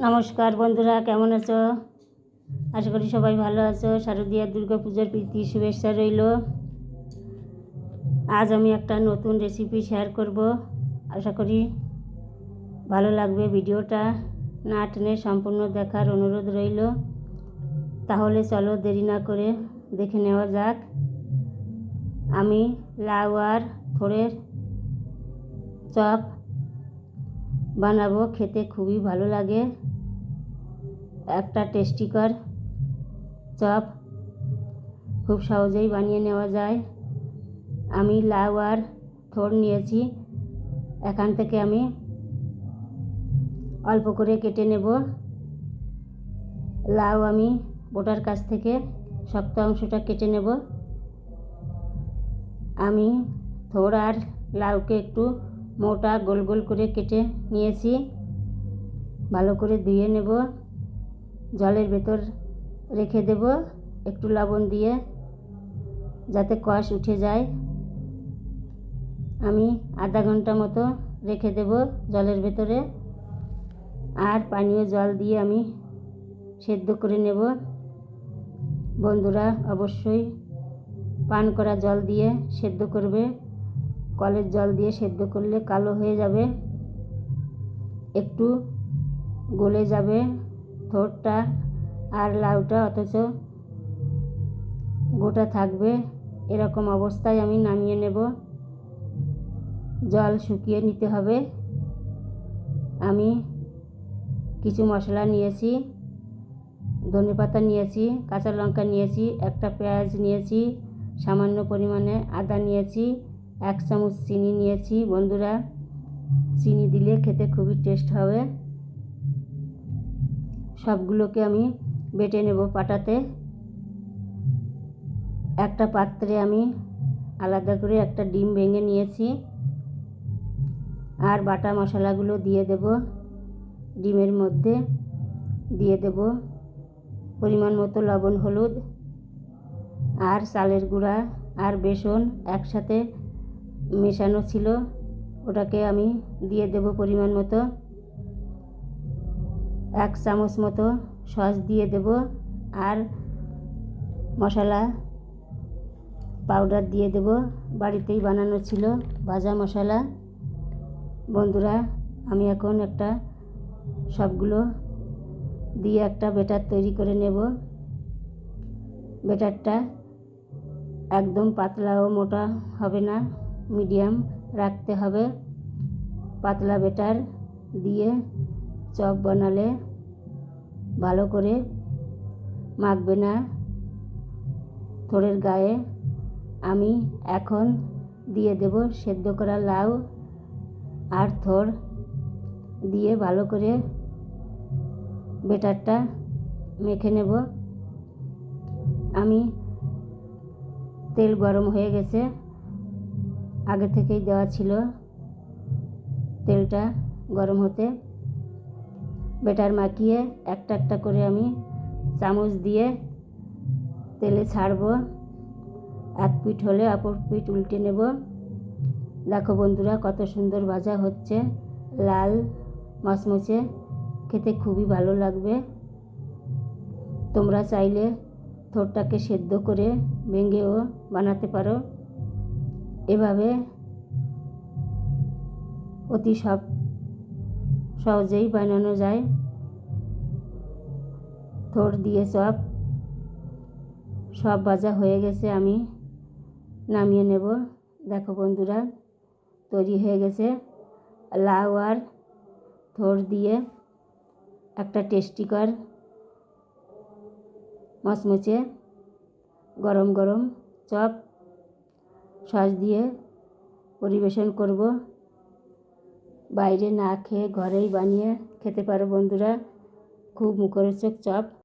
নমস্কার বন্ধুরা, কেমন আছো? আশা করি সবাই ভালো আছো। শারদীয়া দুর্গা পূজার প্রীতি, শুভেচ্ছা রইল। আজ আমি একটা নতুন রেসিপি শেয়ার করব। আশা করি ভালো লাগবে ভিডিওটা। না টেনে সম্পূর্ণ দেখার অনুরোধ রইল। তাহলে চলো দেরি না করে দেখে নেওয়া যাক। আমি লাউ আর থোড়ের চপ বানাবো, খেতে খুবই ভালো লাগে। একটা টেস্টিকর চপ। খুব সহজেই বানিয়ে নেওয়া যায়। আমি লাউ আর থোড় নিয়েছি। এখান থেকে আমি অল্প করে কেটে নেব। লাউ আমি বোটার কাছ থেকে শক্ত অংশটা কেটে নেব। আমি থোড় আর লাউকে একটু মোটা গোল গোল করে কেটে নিয়েছি। ভালো করে ধুয়ে নেব। জলের ভেতর রেখে দেব, একটু লবণ দিয়ে, যাতে কষ উঠে যায়। আমি আধা ঘণ্টা মতো রেখে দেব জলের ভেতরে। আর পানীয় জল দিয়ে আমি সেদ্ধ করে নেব। বন্ধুরা, অবশ্যই পান করা জল দিয়ে সেদ্ধ করবে। কলের জল দিয়ে সেদ্ধ করলে কালো হয়ে যাবে, একটু গলে যাবে। থোরটা আর লাউটা অথচ গোটা থাকবে। এরকম অবস্থায় আমি নামিয়ে নেব। জল শুকিয়ে নিতে হবে। আমি কিছু মশলা নিয়েছি, ধনে পাতা নিয়েছি, কাঁচা লঙ্কা নিয়েছি, একটা পেঁয়াজ নিয়েছি, সামান্য পরিমাণে আদা নিয়েছি, এক চামচ চিনি নিয়েছি। বন্ধুরা, চিনি দিলে খেতে খুবই টেস্ট হবে। সবগুলোকে আমি বেটে নেব পাটাতে। একটা পাত্রে আমি আলাদা করে একটা ডিম ভেঙে নিয়েছি। আর বাটা মশলাগুলো দিয়ে দেব। ডিমের মধ্যে দিয়ে দেব পরিমাণ মতো লবণ, হলুদ আর চালের গুঁড়া আর বেসন একসাথে মেশানো ছিল। ওটাকে আমি দিয়ে দেব পরিমাণ মতো। এক চামচ মতো সস দিয়ে দেব আর মশলা পাউডার দিয়ে দেব। বাড়িতেই বানানো ছিল ভাজা মশলা। বন্ধুরা, আমি এখন একটা সবগুলো দিয়ে একটা বেটার তৈরি করে নেব। বেটারটা একদম পাতলা ও মোটা হবে না, মিডিয়াম রাখতে হবে। পাতলা বেটার দিয়ে চপ বানালে ভালো করে মাখবে না। থোড়ের গায়ে আমি এখন দিয়ে দেব সেদ্ধ করা লাউ আর থোড় দিয়ে ভালো করে বেটারটা মেখে নেব। আমি তেল গরম হয়ে গেছে। আগে থেকেই দেওয়া ছিল তেলটা গরম হতে। বেটার মাখিয়ে একটা একটা করে আমি চামচ দিয়ে তেলে ছাড়বো। এক পিঠ হলে অপর পিঠ উল্টে নেব। দেখো বন্ধুরা, কত সুন্দর ভাজা হচ্ছে। লাল মচমচে, খেতে খুবই ভালো লাগবে। তোমরা চাইলে থোরটাকে সেদ্ধ করে ভেঙেও বানাতে পারো। এভাবে অতি সব সহজেই বানানো যায়। থোর দিয়ে চপ সব ভাজা হয়ে গেছে, আমি নামিয়ে নেব। দেখো বন্ধুরা, তৈরি হয়ে গেছে। লাউ আর থোর দিয়ে একটা টেস্টিকর মচমচে, গরম গরম চপ, সস দিয়ে পরিবেশন করব। বাইরে না খেয়ে ঘরেই বানিয়ে খেতে পারো বন্ধুরা। খুব মুখরোচক চপ।